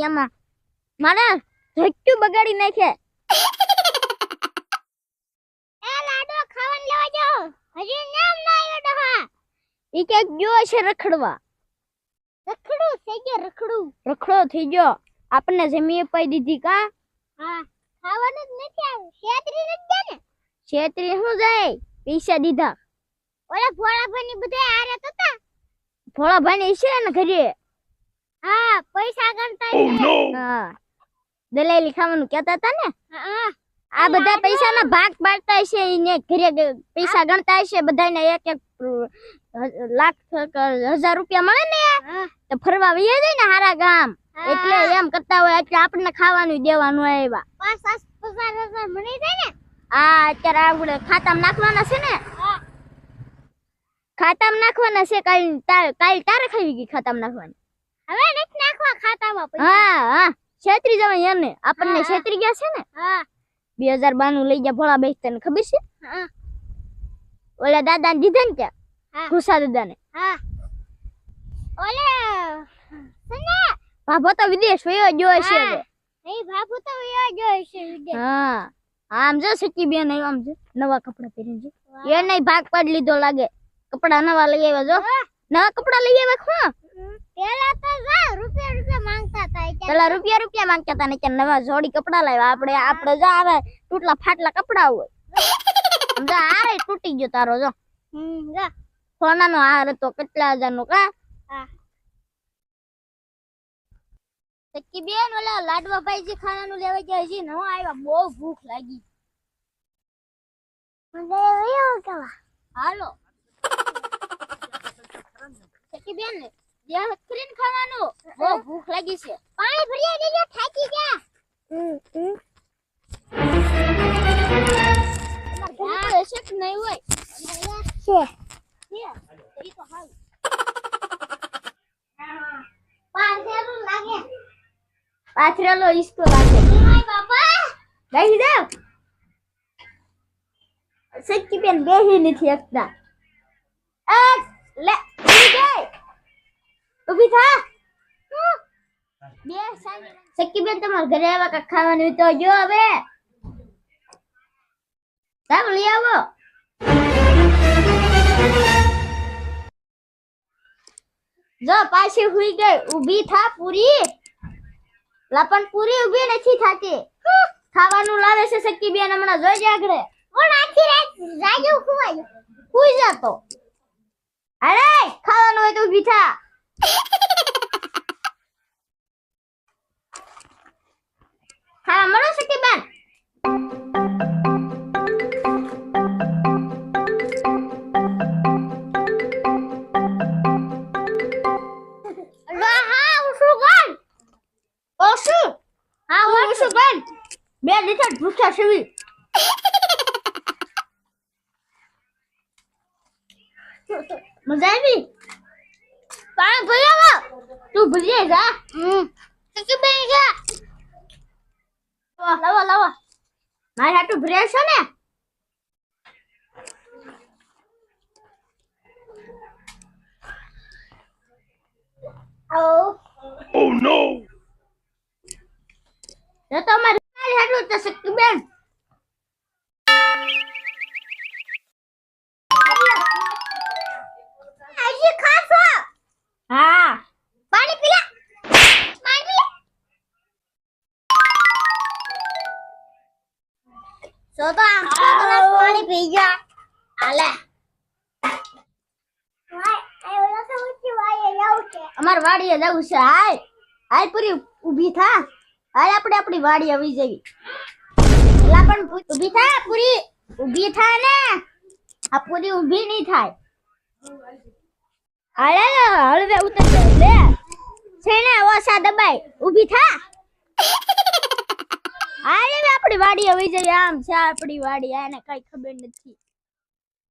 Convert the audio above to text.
એમાં મારે ધક્કું બગાડી નાખે લેવા જાઓ હજી કે ગયો છે રખડવા રખડું થઈ ગયો. રખડું રખડો થઈ ગયો આપણને જમી અપાઈ દીધી કા? હા, ખાવાનું જ નથી આવ્યું શેતરી શેતરી શું જાય? પૈસા દીધા. ઓલા ભોળાભાઈ બધા આરે તો તા ભોળાભાઈ છે ને ઘરે હા પૈસા ગણતા Oh હા. દલાલી ખાવાનું કહેતા હતા ને? હા આ બધા પૈસાના ભાગ પાડતા હશે એને ઘરે પૈસા ગણતા હશે. બધાને એક એક લાખ હજાર રૂપિયા મળે ને તો ફરવા વહી જાય ને હારા ગામ. એટલે એમ કરતા હોય એટલે આપણને ખાવાનું દેવાનું આવ્યા. પાંચ પાંચ પચાસ હજાર મળી જાય ને? આ અત્યારે આપણે ખાતામાં નાખવાના છે ને? ખાતામાં નાખવાના છે કાલ કાલ તારે ખાવી ગઈ ખાતામાં નાખવાની. હવે નથી નાખવા ખાતામાં હા હા. છેતરી જવાય એને આપણને છેતરી ગયા છે ને? હા. બે હજાર બાનું લઈ ગયા ભોળા બેસ તને ખબર છે? હા. ઓલા દાદા ને દીધા ને ત્યાં. ખુશા દાદા ને હા. ઓલે સને ભાભો તો વિદેશ વયો ગયો છે એ બાપુ તો વયો ગયો છે વિદેશ. હા. આમ જો સચી બેન આમ જો નવા કપડા પહેરીને જો. એ નહીં ભાગ પાડી લીધો લાગે. કપડા નવા લઈ આવ્યા જો. નવા કપડા લઈ આવ્યા ખો. પેલા તો જા રૂપિયા રૂપિયા માંગતા હતા પેલા રૂપિયા રૂપિયા માંગતા હતા ને નવા જોડી કપડા લાવ્યા. આપણે આપણે જો આવે તૂટલા ફાટલા કપડા હોય. આમ આરે તૂટી ગયો તારો જો. હમ જા. સોનાનો હાર હતો કેટલા હજાર નો કા સચ્ચી બેન ઓલા લાડવા ભાઈજી ખાવાનું લેવા ગયા હજી ન આવ્યા બહુ ભૂખ લાગી. મને વયો કવા? હાલો. સચ્ચી બેન જે કરીને ખાવાનું? બહુ ભૂખ લાગી છે. પાણી ભરી દેજો થાકી ગયા. હમ હમ. છે. ઈ તો હાલ. પાંચેરું લાગે પાથરેલો ઈસકો લાગે બેસી જાવ સચ્ચી બેન બેસી નથી શકતા લે. ઊભી થા. બે સચ્ચી બેન તમારા ઘરે આવા ખાવાનું તો જો હવે. ચાલો લઈ આવો. જો પાછી હુઈ ગઈ. ઊભી થા પૂરી. લપન પૂરી ઊભી નથી થાતી. ખાવાનું લાવે છે સક્કી બેન હમણાં જોઈ આગળ. કોણ આખી રાત રાજુ ખુવાય ખુઈ જાતો. અરે, ખાવાનું હોય તો થા. ઓશું બેન? બે લીટર ભૂખ્યા સેવી મજા આવી? પાણી ભરી આવો તું ભરી જા. હમ. સક્કી બેન જા. લાવો લાવો મારે હાટું ભરે છે ને? આવો. No! તો તો મારે મારે હાટું તો સક્કી બેન. હજી ખાશો? હા. પાણી પીલા? પાણી પીલા? સો તો આખો ગ્લાસ પાણી પી ગયા. આલે અમાર વાડીએ જવું છે હાલ. હાલ પૂરી ઊભી થા. હાલ આપણે આપણી વાડી આવી જવી પેલા પણ ઊભી થા પૂરી. ઊભી થા ને. આ પૂરી ઊભી નહીં થાય. હાલે હળવે ઉતર લે. છે ને ઓસા દબાઈ ઊભી થા. હાલ આપણી વાડી આવી જવી આમ છે આપણી વાડી. આને કઈ ખબર નથી.